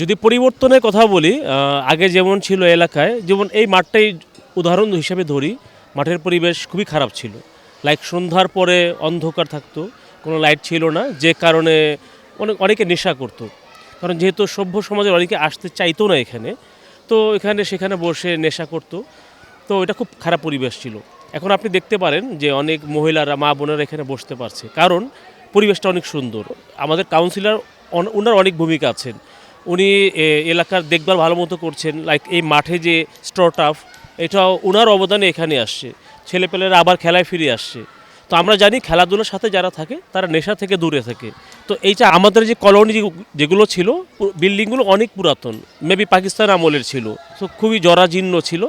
যদি পরিবর্তনের কথা বলি আগে যেমন ছিল এলাকায়, যেমন এই মাঠটাই উদাহরণ হিসেবে ধরি, মাঠের পরিবেশ খুবই খারাপ ছিল। লাইক সন্ধ্যার পরে অন্ধকার থাকতো, কোনো লাইট ছিল না, যে কারণে অনেক, অনেকে নেশা করতো। কারণ যেহেতু সভ্য সমাজের অনেকে আসতে চাইতো না এখানে, তো এখানে সেখানে বসে নেশা করতো। তো এটা খুব খারাপ পরিবেশ ছিল। এখন আপনি দেখতে পারেন যে অনেক মহিলারা, মা বোনেরা এখানে বসতে পারছে। কারণ পরিবেশটা অনেক সুন্দর। আমাদের কাউন্সিলর ওনার অনেক ভূমিকা আছেন। উনি এলাকার দেখভাল ভালো মতো করছেন। লাইক এই মাঠে যে স্ট্র টাফ এটাও ওনার অবদানে এখানে আসছে। ছেলেপেলেরা আবার খেলায় ফিরে আসছে। তো আমরা জানি খেলাধুলার সাথে যারা থাকে, তারা নেশা থেকে দূরে থাকে। তো এইটা আমাদের যে কলোনি যেগুলো ছিল বিল্ডিংগুলো অনেক পুরাতন। মেবি পাকিস্তান আমলের ছিল। তো খুবই জরাজীর্ণ ছিল।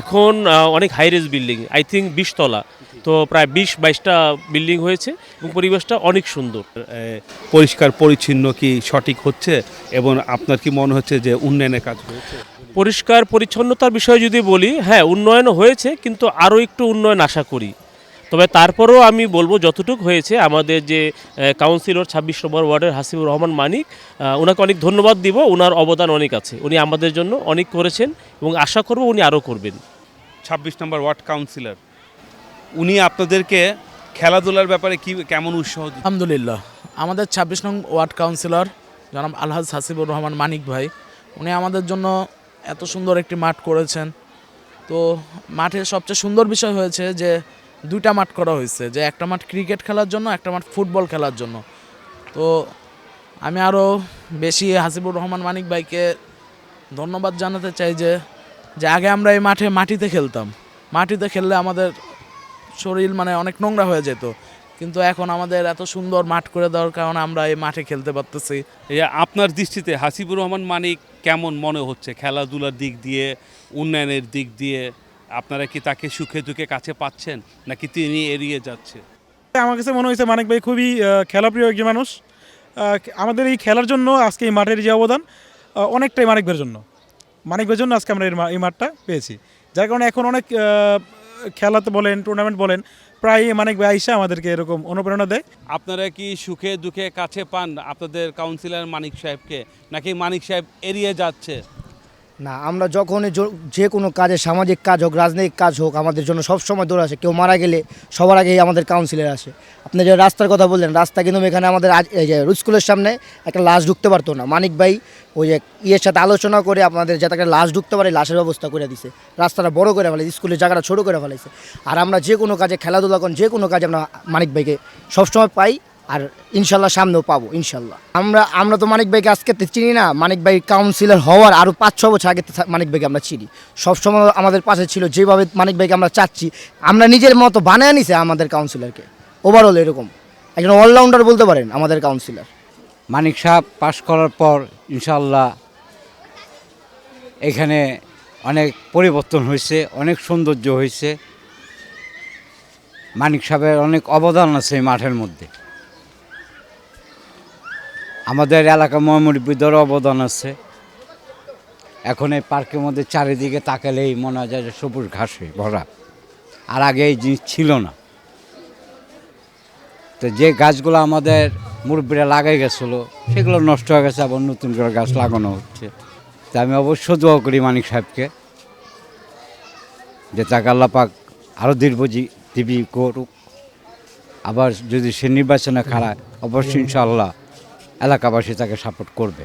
এখন অনেক হাইরেজ বিল্ডিং আই থিঙ্ক বিশতলা। তো প্রায় বিশ বাইশটা বিল্ডিং হয়েছে এবং পরিবেশটা অনেক সুন্দর। পরিষ্কার পরিচ্ছন্ন কি সঠিক হচ্ছে এবং আপনার কি মনে হচ্ছে যে উন্নয়নের কাজ হয়েছে? পরিষ্কার পরিচ্ছন্নতার বিষয়ে যদি বলি হ্যাঁ উন্নয়ন হয়েছে কিন্তু আরও একটু উন্নয়ন আশা করি। তবে তারপরেও আমি বলব যতটুকু হয়েছে আমাদের যে কাউন্সিলর ছাব্বিশ নম্বর ওয়ার্ডের হাসিবুর রহমান মানিক ওনাকে অনেক ধন্যবাদ দিব ওনার অবদান অনেক আছে। উনি আমাদের জন্য অনেক করেছেন এবং আশা করব উনি আরও করবেন। ছাব্বিশ নম্বর ওয়ার্ড কাউন্সিলর উনি আপনাদেরকে খেলাধুলার ব্যাপারে কি, কেমন উৎসাহ? আলহামদুলিল্লাহ। আমাদের ছাব্বিশ নং ওয়ার্ড কাউন্সিলর জনাব আলহাজ হাসিবুর রহমান মানিক ভাই, উনি আমাদের জন্য এত সুন্দর একটি মাঠ করেছেন। তো মাঠের সবচেয়ে সুন্দর বিষয় হয়েছে যে, দুইটা মাঠ করা হয়েছে, যে একটা মাঠ ক্রিকেট খেলার জন্য, একটা মাঠ ফুটবল খেলার জন্য। তো আমি আরও বেশি হাসিবুর রহমান মানিক ভাইকে ধন্যবাদ জানাতে চাই যে যে আগে আমরা এই মাঠে মাটিতে খেলতাম। মাটিতে খেললে আমাদের শরীর মানে অনেক নোংরা হয়ে যেত। কিন্তু এখন আমাদের এত সুন্দর মাঠ করে দেওয়ার কারণে আমরা এই মাঠে খেলতে পারতেছি। এই আপনার দৃষ্টিতে হাসিবুর রহমান মানিক কেমন মনে হচ্ছে? খেলাধুলার দিক দিয়ে উন্নয়নের দিক দিয়ে আপনারা কি তাকে সুখে দুঃখে কাছে পাচ্ছেন নাকি তিনি এড়িয়ে যাচ্ছে? আমার কাছে মনে হয়েছে মানিক ভাই খুবই খেলাপ্রিয় একজন মানুষ। আমাদের এই খেলার জন্য আজকে এই মাঠের যে অবদান অনেকটাই মানিক ভাইয়ের জন্য। মানিক ভাইয়ের জন্য আজকে আমরা এই মাঠটা পেয়েছি। যার কারণে এখন অনেক খেলাতে বলেন টুর্নামেন্ট বলেন প্রায় মানিক ভাই আইসা আমাদেরকে এরকম অনুপ্রেরণা দেয়। আপনারা কি সুখে দুঃখে কাছে পান আপনাদের কাউন্সিলর মানিক সাহেবকে, নাকি মানিক সাহেব এড়িয়ে যাচ্ছে? না, আমরা যখনই যে কোনো কাজে, সামাজিক কাজ হোক, রাজনৈতিক কাজ হোক, আমাদের জন্য সবসময় দৌড় আসে। কেউ মারা গেলে সবার আগেই আমাদের কাউন্সিলর আসে। আপনি যে রাস্তার কথা বললেন, রাস্তা কিন্তু এখানে আমাদের এই স্কুলের সামনে একটা লাশ ঢুকতে পারতো না। মানিক ভাই ওই যে ইয়ের সাথে আলোচনা করে আপনাদের যাতে একটা লাশ ঢুকতে পারে, লাশের ব্যবস্থা করে দিছে। রাস্তাটা বড় করে ফেলেছে স্কুলের জায়গাটা ছোটো করে ফেলেছে আর আমরা যে কোনো কাজে, খেলাধুলা করেন, যে কোনো কাজে আমরা মানিক ভাইকে সবসময় পাই। আর ইনশাল্লাহ সামনেও পাবো, ইনশাল্লাহ। আমরা আমরা তো মানিক ভাইকে আজকে চিনি না, মানিক ভাই কাউন্সিলর হওয়ার আরও পাঁচ, ছ বছর আগে মানিক ভাইকে আমরা চিনি। সবসময় আমাদের পাশে ছিল, যেভাবে মানিক ভাইকে আমরা চাচ্ছি, আমরা নিজের মতো বানায় নিছে আমাদের কাউন্সিলরকে ওভারঅল এরকম। একজন অলরাউন্ডার বলতে পারেন, আমাদের কাউন্সিলর মানিক সাহেব পাশ করার পর ইনশাল্লাহ এখানে অনেক পরিবর্তন হয়েছে, অনেক সৌন্দর্য হয়েছে। মানিক সাহেবের অনেক অবদান আছে এই মাঠের মধ্যে। আমাদের এলাকা ময়মুরব্বীদেরও অবদান আছে। এখন এই পার্কের মধ্যে চারিদিকে তাকালেই মনে হয় যে সবুজ ঘাসে ভরা। আর আগে এই জিনিস ছিল না। তো যে গাছগুলো আমাদের মুরব্বীরা লাগাই গেছিল, সেগুলো নষ্ট হয়ে গেছে, আবার নতুন করে গাছ লাগানো হচ্ছে। তা আমি অবশ্য দোয়া করি মানিক সাহেবকে, যে তাকে আল্লাপাক আরও দীর্ঘজী দিবি করুক। আবার যদি সে নির্বাচনে খাড়ায়, অবশ্যই ইনশাআল্লাহ এলাকাবাসী তাকে সাপোর্ট করবে।